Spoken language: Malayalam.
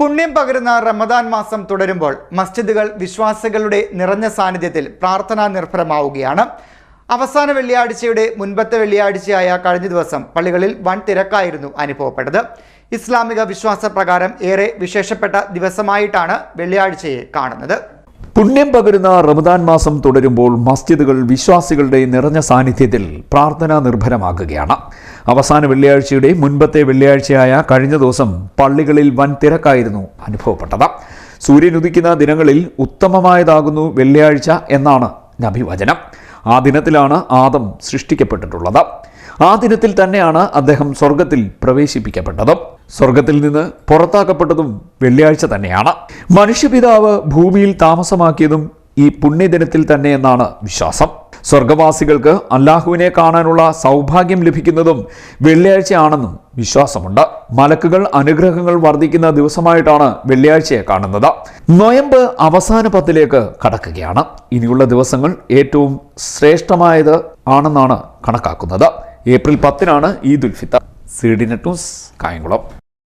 പുണ്യം പകരുന്ന റമദാൻ മാസം തുടരുമ്പോൾ മസ്ജിദുകൾ വിശ്വാസികളുടെ നിറഞ്ഞ സാന്നിധ്യത്തിൽ പ്രാർത്ഥനാ നിർഭരമാവുകയാണ്. അവസാന വെള്ളിയാഴ്ചയുടെ മുൻപത്തെ വെള്ളിയാഴ്ചയായ കഴിഞ്ഞ ദിവസം പള്ളികളിൽ വൻ തിരക്കായിരുന്നു അനുഭവപ്പെട്ടത്. ഇസ്ലാമിക വിശ്വാസപ്രകാരം ഏറെ വിശേഷപ്പെട്ട ദിവസമായിട്ടാണ് വെള്ളിയാഴ്ചയെ കാണുന്നത്. പുണ്യം പകരുന്ന റമദാൻ മാസം തുടരുമ്പോൾ മസ്ജിദുകൾ വിശ്വാസികളുടെ നിറഞ്ഞ സാന്നിധ്യത്തിൽ പ്രാർത്ഥനാ നിർഭരമാക്കുകയാണ് അവസാന വെള്ളിയാഴ്ചയുടെ മുൻപത്തെ വെള്ളിയാഴ്ചയായ കഴിഞ്ഞ ദിവസം പള്ളികളിൽ വൻ തിരക്കായിരുന്നു അനുഭവപ്പെട്ടത്. സൂര്യൻ ഉദിക്കുന്ന ദിനങ്ങളിൽ ഉത്തമമായതാകുന്നു വെള്ളിയാഴ്ച എന്നാണ് നബിവചനം ആ ദിനത്തിലാണ് ആദം സൃഷ്ടിക്കപ്പെട്ടിട്ടുള്ളത്. ആ ദിനത്തിൽ തന്നെയാണ് അദ്ദേഹം സ്വർഗത്തിൽ പ്രവേശിപ്പിക്കപ്പെട്ടത്. സ്വർഗത്തിൽ നിന്ന് പുറത്താക്കപ്പെട്ടതും വെള്ളിയാഴ്ച തന്നെയാണ്. മനുഷ്യപിതാവ് ഭൂമിയിൽ താമസമാക്കിയതും ഈ പുണ്യദിനത്തിൽ തന്നെ എന്നാണ് വിശ്വാസം. സ്വർഗവാസികൾക്ക് അല്ലാഹുവിനെ കാണാനുള്ള സൗഭാഗ്യം ലഭിക്കുന്നതും വെള്ളിയാഴ്ചയാണെന്നും വിശ്വാസമുണ്ട്. മലക്കുകൾ അനുഗ്രഹങ്ങൾ വർദ്ധിക്കുന്ന ദിവസമായിട്ടാണ് വെള്ളിയാഴ്ചയെ കാണുന്നത്. നൊയമ്പ് അവസാന പത്തിലേക്ക് കടക്കുകയാണ്. ഇനിയുള്ള ദിവസങ്ങൾ ഏറ്റവും ശ്രേഷ്ഠമായത് ആണെന്നാണ് കണക്കാക്കുന്നത്. ഏപ്രിൽ പത്തിനാണ് Eid ul Fitr. C D Kayamkulam.